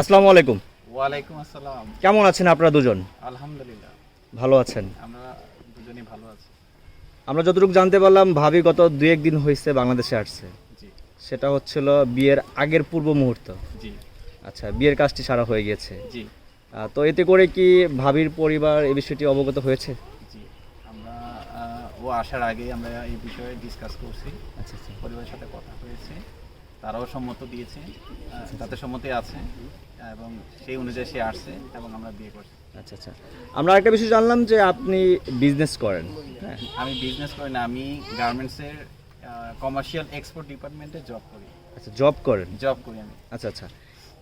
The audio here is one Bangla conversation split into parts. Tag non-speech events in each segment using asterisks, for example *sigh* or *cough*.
আসসালামু আলাইকুম। ওয়ালাইকুম আসসালাম। কেমন আছেন আপনারা দুজন? আলহামদুলিল্লাহ। ভালো আছেন। আমরা দুজনেই ভালো আছি। আমরা যতটুকু জানতে পারলাম ভাবি গত দু একদিন হয়েছে বাংলাদেশে আসছে। সেটা হচ্ছিল বিয়ের আগের পূর্ব মুহূর্ত। জি। আচ্ছা বিয়ের কাজটি সারা হয়ে গেছে। জি। তো এতে করে কি ভাবির পরিবার এই বিষয়টি অবগত হয়েছে? জি। আমরা ও আসার আগে আমরা এই বিষয়ে ডিসকাস করছি। আচ্ছা আচ্ছা। পরিবারের সাথে কথা হয়েছে। তারাও সম্মত দিয়েছে তাতে সম্মতি আছে এবং সেই অনুযায়ী সে আসছে এবং আমরা বিয়ে করছি। আচ্ছা আচ্ছা। আমরা একটা বিষয় জানলাম যে আপনি বিজনেস করেন হ্যাঁ? আমি বিজনেস করি না আমি গার্মেন্টসের কমার্শিয়াল এক্সপোর্ট ডিপার্টমেন্টে জব করি। আচ্ছা জব করেন? জব করি আমি। আচ্ছা আচ্ছা।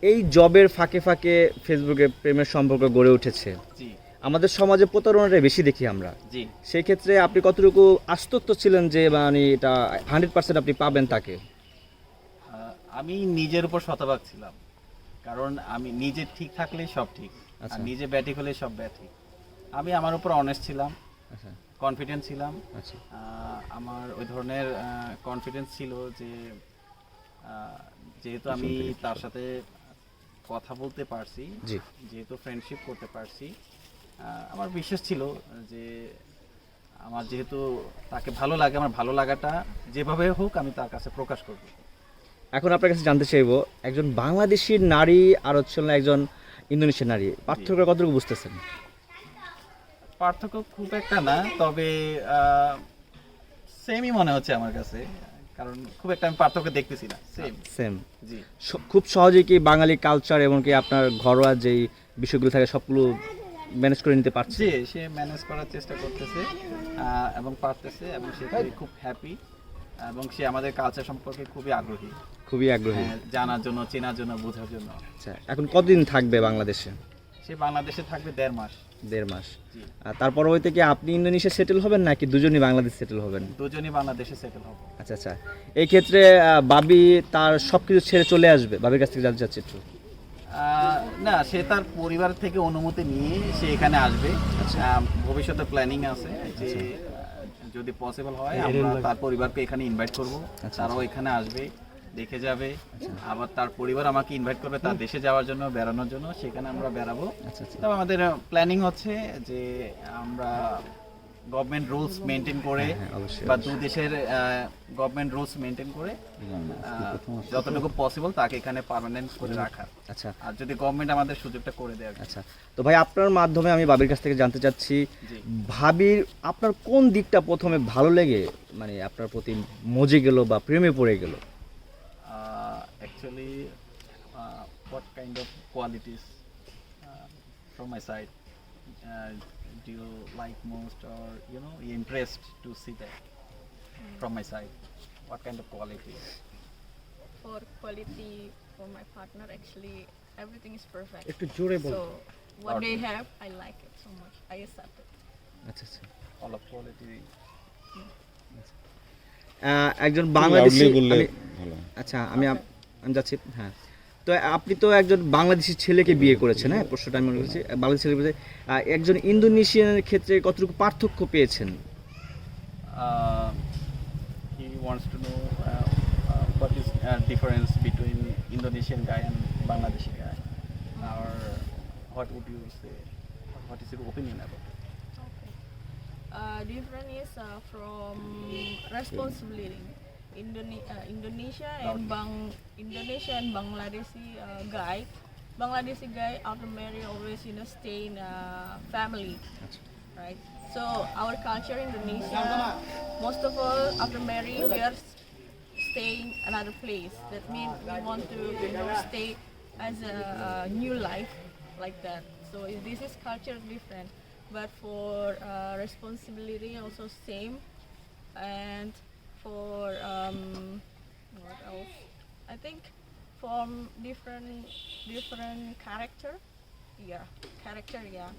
এই জবের ফাঁকে ফাঁকে ফেসবুকে প্রেমের সম্পর্ক গড়ে উঠেছে। জি। আমাদের সমাজে প্রতারণাটা বেশি দেখি আমরা। জি। সেই ক্ষেত্রে আপনি কতটুকু আস্তত্ব ছিলেন যে মানে এটা হান্ড্রেড পার্সেন্ট আপনি পাবেন তাকে? আমি নিজের উপর শতভাগ ছিলাম। কারণ আমি নিজে ঠিক থাকলেই সব ঠিক আর আচ্ছা। নিজে ব্যাটিক হলে সব ব্যাটিক আমি আমার উপর অনেস্ট ছিলাম আচ্ছা। কনফিডেন্ট ছিলাম। আচ্ছা। আমার ওই ধরনের কনফিডেন্স ছিল যে যেহেতু আমি তার সাথে কথা বলতে পারছি যেহেতু ফ্রেন্ডশিপ করতে পারছি আমার বিশ্বাস ছিল যে আমার যেহেতু তাকে ভালো লাগে আমার ভালো লাগাটা যেভাবে হোক আমি তার কাছে প্রকাশ করব। এখন আপনার কাছে জানতে চাইব একজন বাংলাদেশি নারী আর হচ্ছে হলো একজন ইন্দোনেশিয়ান নারী পার্থক্য কতটুকু বুঝতেছেন? পার্থক্য খুব একটা না তবে সেমই মনে হচ্ছে আমার কাছে কারণ খুব একটা আমি পার্থক্য দেখতেছি না সেম সেম জি। খুব সহজেই কি বাঙালি কালচার এবং কি আপনার ঘরোয়া যেই বিষয়গুলো থাকে সবগুলো ম্যানেজ করে নিতে পারছে? সে ম্যানেজ করার চেষ্টা করতেছে এবং পারতেছে এবং সে খুব হ্যাপি এবং সে আমাদের কালচার সম্পর্কে খুবই আগ্রহী। খুবই আগ্রহী। হ্যাঁ, জানার জন্য চেনার জন্য বোঝার জন্য। আচ্ছা এখন কতদিন থাকবে বাংলাদেশে? সে বাংলাদেশে থাকবে দেড় মাস। দেড় মাস। আর তার পরবর্তীতে কি আপনি ইন্দোনেশিয়া সেটেল হবেন নাকি দুজনই বাংলাদেশ সেটেল হবেন? দুজনই বাংলাদেশে সেটেল হব। আচ্ছা আচ্ছা। এই ক্ষেত্রে বাবি তার সব কিছু ছেড়ে চলে আসবে বাবির কাছ থেকে জানতে চাচ্ছি একটু। না সে তার পরিবার থেকে অনুমতি নিয়ে সে এখানে আসবে। আহ, ভবিষ্যতে প্ল্যানিং আছে যে আহ, যদি পসিবল হয় আমরা তার পরিবারকে এখানে ইনভাইট করব। তারাও এখানে আসবে দেখে যাবে। আবার তার পরিবার আমাকে ইনভাইট করবে তার দেশে যাওয়ার জন্য বেড়ানোর জন্য সেখানে আমরা বেড়াবো। আচ্ছা আচ্ছা। তবে আমাদের প্ল্যানিং হচ্ছে যে আমরা গভর্নমেন্ট রুলস মেনটেন করে হ্যাঁ, বা দু দেশের গভর্নমেন্ট রুলস মেনটেন করে যতটুকু পসিবল তাকে এখানে পার্মানেন্ট করে রাখার। আচ্ছা। আর যদি গভর্নমেন্ট আমাদের সুযোগটা করে দেয় আচ্ছা তো ভাই আপনার মাধ্যমে আমি বাবির কাছ থেকে জানতে চাচ্ছি ভাবির আপনার কোন দিকটা প্রথমে ভালো লেগে মানে আপনার প্রতি মজে গেল বা প্রেমে পড়ে গেল? Actually what kind of qualities uh, my uh, do you like most or you know you impressed to see that from my side what kind of quality for quality for my partner actually everything is perfect একটু জোরে so what they have i like it so much i accept it আচ্ছা আচ্ছা all of quality একজন বাংলাদেশি আচ্ছা আমি আমি যাচ্ছি হ্যাঁ তো আপনি তো একজন বাংলাদেশি ছেলেকে বিয়ে করেছেন হ্যাঁ? প্রশ্নটা আমি মনে করছি বাংলাদেশি ছেলে বলছে একজন ইন্দোনেশিয়ানের ক্ষেত্রে কতটুকু পার্থক্য পেয়েছেন? Uh, different uh, is uh, from responsibility. Indone- uh, Indonesia and Bang Indonesia and Bangladeshi uh, guy. Bangladeshi guy after marriage always you know stay in a family right? So our culture in Indonesia most of all after marriage we are staying another place. That means we want to you know stay as a, uh new life like that. So this is culture different. But for uh, responsibility also same. And for um, what else i think from different different character yeah character yeah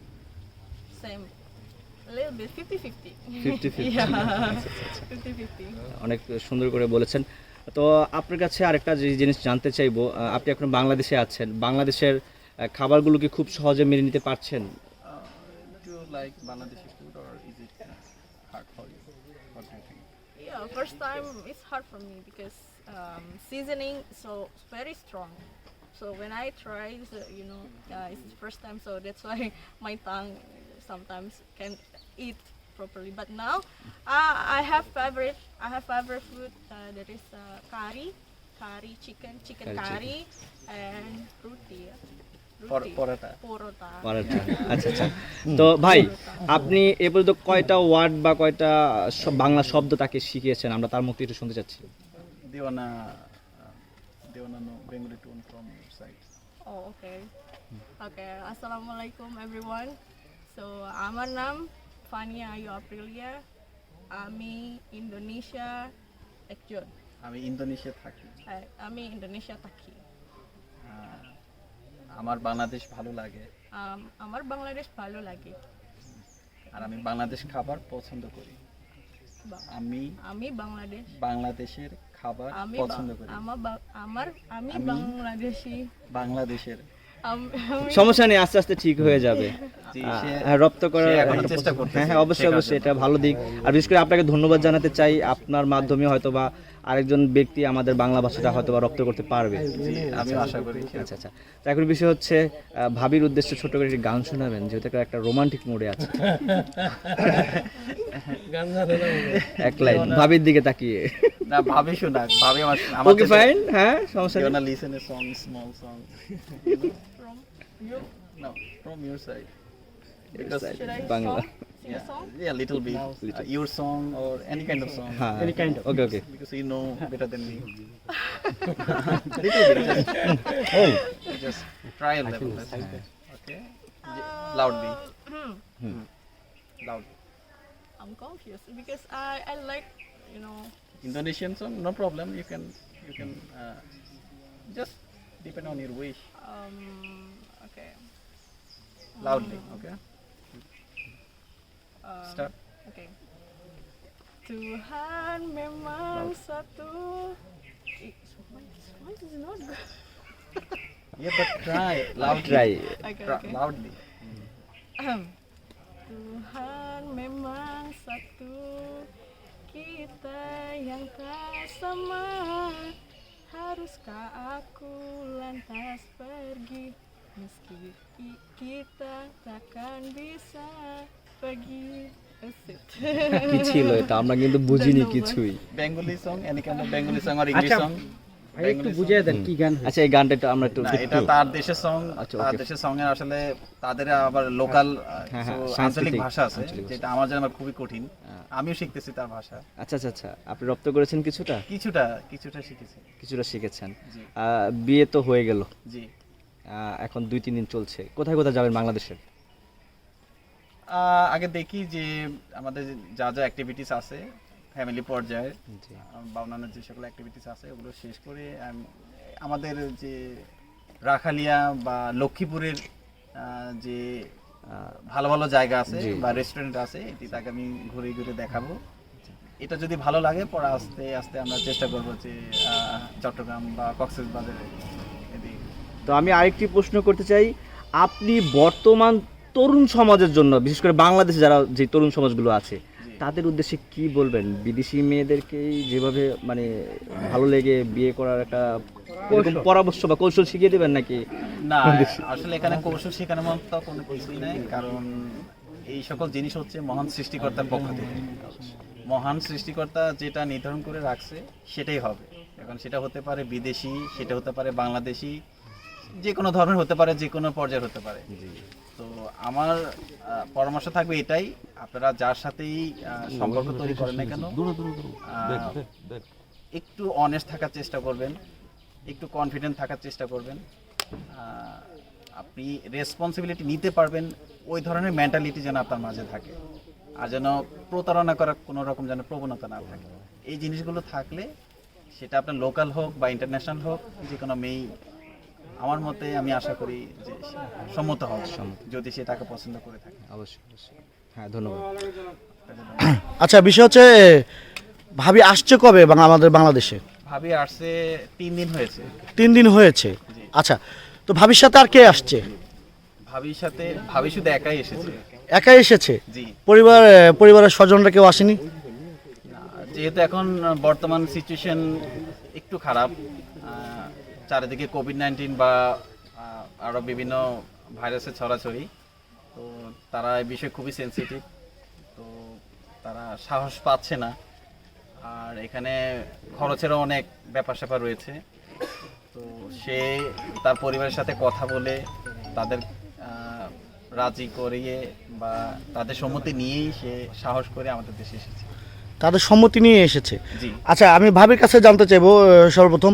same a little bit 50 50 50-50 yeah 50 50 অনেক সুন্দর করে বলেছেন তো আপনার কাছে আরেকটা যে জিনিস জানতে চাইব আপনি এখন বাংলাদেশে আছেন বাংলাদেশের আহ, খাবারগুলো কি খুব সহজে মেনে নিতে পারছেন Uh, do Yeah, first time it's hard for me because um, seasoning so very strong. So when I try, so, you know, uh, it's the first time, so that's why *laughs* my tongue sometimes can eat properly. But now, uh, I have favorite. I have favorite food. Uh, that is uh, curry, curry chicken, chicken Curry curry, and roti. yeah. আচ্ছা আচ্ছা। তো ভাই আপনি এ পর্যন্ত কয়টা ওয়ার্ড বা কয়টা বাংলা শব্দ তাকে শিখিয়েছেন? আমরা তার মুক্তি একটু শুনতে চাচ্ছি। uh, do you wanna know Bengali tune from your side? Oh, okay. Okay, Assalamualaikum আমার নাম ফানিয়া আয়ু আপ্রিলিয়া। আমি ইন্দোনেশিয়া একজন। আমি ইন্দোনেশিয়া থাকি। আহ, আমি ইন্দোনেশিয়া থাকি। আহ, আমার বাংলাদেশ ভালো লাগে? আমার বাংলাদেশ ভালো লাগে। আর আমি বাংলাদেশ খাবার পছন্দ করি। আমি আমি বাংলাদেশ বাংলাদেশের খাবার পছন্দ করি। আমার আমার আমি বাংলাদেশি। বাংলাদেশের সমস্যা নেই আস্তে আস্তে ঠিক হয়ে যাবে। হ্যাঁ, রপ্ত করার চেষ্টা করতেছে। হ্যাঁ হ্যাঁ অবশ্যই অবশ্যই এটা ভালো দিক। আর বিশেষ করে আপনাকে ধন্যবাদ জানাতে চাই। আপনার মাধ্যমে হয়তো বা আরেকজন ব্যক্তি আমাদের বাংলা ভাষাটা হয়তো বা রপ্ত করতে পারবে। জি আমিও আশা করি আচ্ছা আচ্ছা। তো এখন বিষয় হচ্ছে ভাবির উদ্দেশ্যে ছোট করে একটি গান শোনাবেন যেহেতু একটা রোমান্টিক মোডে আছে। এক লাইন ভাবির দিকে তাকিয়ে। না ভাবি শোনা ভাবি আমার ওকে ফাইন হ্যাঁ সমস্যা listen a song, small song? from you No, from Bangla Yeah. yeah, little bit. Little. Uh, your song or any kind of song. Any kind of. Okay, okay. Because you know better than me. *laughs* little bit. Just, oh. just try a level. Okay. Uh, Loudly. Hmm. hmm. Loudly. I'm confused because I, I like you know. Indonesian song, no problem. You can you can uh, just depend on your wish. Um. Okay. Loudly. Um, okay. um, Start. Okay. Tuhan memang satu. Why is not good? *laughs* yeah, but try *laughs* loud try. Okay, okay. Loudly. Tuhan memang satu kita yang tak sama haruskah aku lantas pergi meski kita takkan bisa কি ছিল এটা? আমরা কিন্তু বুঝিনি কিছুই। Bengali song, any kind of Bengali song or English song? একটু বুঝিয়ে দেন কি গান আচ্ছা এই গানটা একটু আমরা একটু এটা তার দেশের সং আচ্ছা, তার দেশের সং এর আসলে তাদের আবার লোকাল হ্যাঁ, হ্যাঁ, আঞ্চলিক ভাষা আছে যেটা আমার জন্য খুবই কঠিন। আমিও শিখতেছি তার ভাষা। আচ্ছা আচ্ছা আচ্ছা আপনি রপ্ত করেছেন কিছুটা? কিছুটা কিছুটা শিখেছি। কিছুটা শিখেছেন। আহ, বিয়ে তো হয়ে গেল। জি। এখন দুই তিন দিন চলছে। কোথায় কোথায় যাবেন বাংলাদেশের আগে দেখি যে আমাদের যা যা অ্যাক্টিভিটিস আছে ফ্যামিলি পর্যায়ে বা অন্যান্য যে সকল অ্যাক্টিভিটিস আছে ওগুলো শেষ করে আমাদের যে রাখালিয়া বা লক্ষ্মীপুরের যে ভালো ভালো জায়গা আছে বা রেস্টুরেন্ট আছে এটি তাকে আমি ঘুরে ঘুরে দেখাবো। এটা যদি ভালো লাগে পরে আস্তে আস্তে আমরা চেষ্টা করব যে চট্টগ্রাম বা কক্সবাজারে এদিকে। তো আমি আরেকটি প্রশ্ন করতে চাই আপনি বর্তমান তরুণ সমাজের জন্য বিশেষ করে বাংলাদেশে যারা যে তরুণ সমাজগুলো আছে তাদের উদ্দেশ্যে কি বলবেন? বিদেশি মেয়েদেরকেই যেভাবে মানে ভালো লেগে বিয়ে করার একটা পরামর্শ বা কৌশল শিখিয়ে দেবেন নাকি? না আসলে এখানে কৌশল শেখানোর মতো কোনো কিছুই নাই কারণ এই সকল জিনিস হচ্ছে মহান সৃষ্টিকর্তার পক্ষ থেকে। মহান সৃষ্টিকর্তা যেটা নির্ধারণ করে রাখছে সেটাই হবে। এখন সেটা হতে পারে বিদেশি সেটা হতে পারে বাংলাদেশি যে কোনো ধরনের হতে পারে যে কোনো পর্যায়ের হতে পারে। তো আমার পরামর্শ থাকবে এটাই আপনারা যার সাথেই সম্পর্ক তৈরি করেন না কেন একটু অনেস্ট থাকার চেষ্টা করবেন একটু কনফিডেন্ট থাকার চেষ্টা করবেন আপনি রেসপন্সিবিলিটি নিতে পারবেন ওই ধরনের মেন্টালিটি যেন আপনার মাঝে থাকে আর যেন প্রতারণা করার কোনো রকম যেন প্রবণতা না থাকে। এই জিনিসগুলো থাকলে সেটা আপনার লোকাল হোক বা ইন্টারন্যাশনাল হোক যে কোনো মেয়ে আমার মতে আমি আশা করি যে সম্মত হবে। যদি সে তাকে পছন্দ করে থাকে। অবশ্যই অবশ্যই। হ্যাঁ ধন্যবাদ। আচ্ছা বিষয় হচ্ছে ভাবি আসছে কবে আমাদের বাংলাদেশে? ভাবি আসছে তিন দিন হয়েছে। তিন দিন হয়েছে? আচ্ছা তো ভাবির সাথে আর কে আসছে? ভাবির সাথে ভাবি শুধু একাই এসেছে। একাই এসেছে? জি। পরিবার পরিবারের স্বজনরা কেউ আসেনি? যেহেতু এখন বর্তমান সিচুয়েশন একটু খারাপ চারিদিকে কোভিড নাইন্টিন বা আরও বিভিন্ন ভাইরাসের ছড়াছড়ি। তো তারা এই বিষয়ে খুবই সেনসিটিভ তো তারা সাহস পাচ্ছে না। আর এখানে খরচেরও অনেক ব্যাপার স্যাপার রয়েছে। তো সে তার পরিবারের সাথে কথা বলে তাদের রাজি করিয়ে বা তাদের সম্মতি নিয়েই সে সাহস করে আমাদের দেশে এসেছে। তাদের সম্মতি নিয়ে এসেছে? জি। আচ্ছা আমি ভাবির কাছে জানতে চাইব সর্বপ্রথম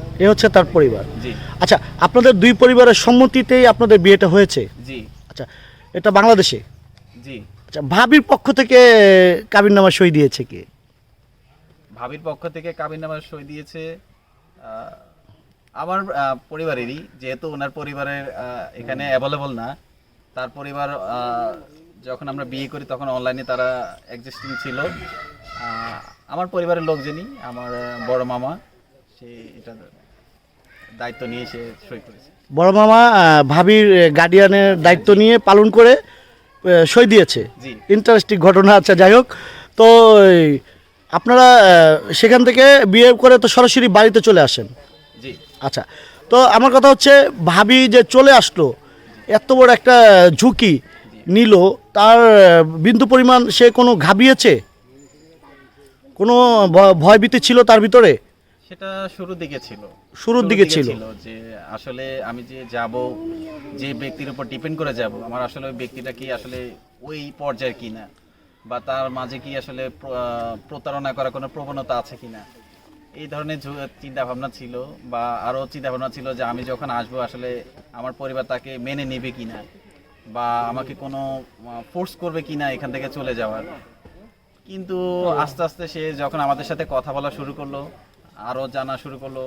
এ হচ্ছে তার পরিবার। জি। আচ্ছা আপনাদের দুই পরিবারের সম্মতিতেই আপনাদের বিয়েটা হয়েছে? জি। আচ্ছা এটা বাংলাদেশে? জি। আচ্ছা ভাবির পক্ষ থেকে কাবির নামা সই দিয়েছে কে? ভাবির পক্ষ থেকে কাবিননামার সই দিয়েছে আমার পরিবারেরই যেহেতু ওনার পরিবারের এখানে অ্যাভেলেবল না তার পরিবার যখন আমরা বিয়ে করি তখন অনলাইনে তারা এক্সিস্টিং ছিল। আমার পরিবারের লোকজনই আমার বড় মামা সে এটা দায়িত্ব নিয়ে সে সই করেছে। বড় মামা ভাবির গার্ডিয়ানের দায়িত্ব নিয়ে পালন করে সই দিয়েছে। ইন্টারেস্টিং ঘটনা আচ্ছা যাই হোক। তো আপনারা সেখান থেকে বিয়ে করে তো সরাসরি বাড়িতে চলে আসেন? জি। আচ্ছা তো আমার কথা হচ্ছে ভাবি যে চলে আসলো এত বড় একটা ঝুঁকি নিল তার বিন্দু পরিমাণ সে কোনো ঘাবিয়েছে? কোনো ভয়ভীতি ছিল তার ভিতরে? সেটা শুরুর দিকে ছিল। শুরুর দিকে ছিল। যে আসলে আমি যে যাব যে ব্যক্তির উপর ডিপেন্ড করে যাব আমার আসলে ওই ব্যক্তিটা কি আসলে ওই পর্যায়ের কিনা? বা তার মাঝে কি আসলে প্রতারণা করার কোনো প্রবণতা আছে কিনা? এই ধরনের চিন্তা ভাবনা ছিল বা আরও চিন্তা ভাবনা ছিল যে আমি যখন আসব আসলে আমার পরিবার তাকে মেনে নেবে কিনা? বা আমাকে কোনো ফোর্স করবে কিনা এখান থেকে চলে যাওয়ার? কিন্তু আস্তে আস্তে সে যখন আমাদের সাথে কথা বলা শুরু করল আরও জানা শুরু করল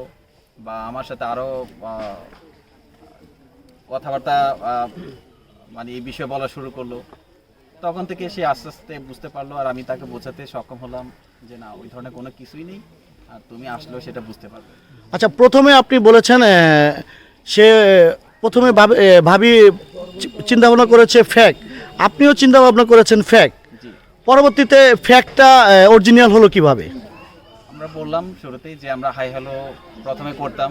বা আমার সাথে আরও কথাবার্তা মানে এই বিষয়ে বলা শুরু করল। তখন থেকে সে আস্তে আস্তে বুঝতে পারল আর আমি তাকে বোঝাতে সক্ষম হলাম যে না ওই ধরনের কোনো কিছুই নেই আর তুমি আসলেও সেটা বুঝতে পারবে। আচ্ছা প্রথমে আপনি বলেছেন সে প্রথমে ভাবি চিন্তা ভাবনা করেছে ফ্যাক আপনিও চিন্তা ভাবনা করেছেন ফ্যাক পরবর্তীতে ফ্যাকটা অরিজিনাল হলো কীভাবে? আমরা বললাম শুরুতেই যে আমরা হাই হ্যালো প্রথমে করতাম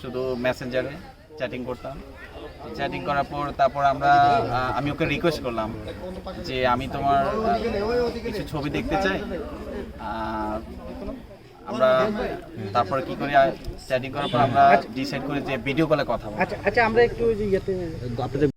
শুধু মেসেঞ্জারে চ্যাটিং করতাম। চ্যাটিং করার পর তারপর আমরা আমি ওকে রিকোয়েস্ট করলাম যে আমি তোমার কিছু ছবি দেখতে চাই। আমরা তারপর কি করি চ্যাটিং করার পর আমরা ডিসাইড করি যে ভিডিও কলে কথা বলব। আচ্ছা আচ্ছা আমরা একটু যে ইয়েতে আপনাদের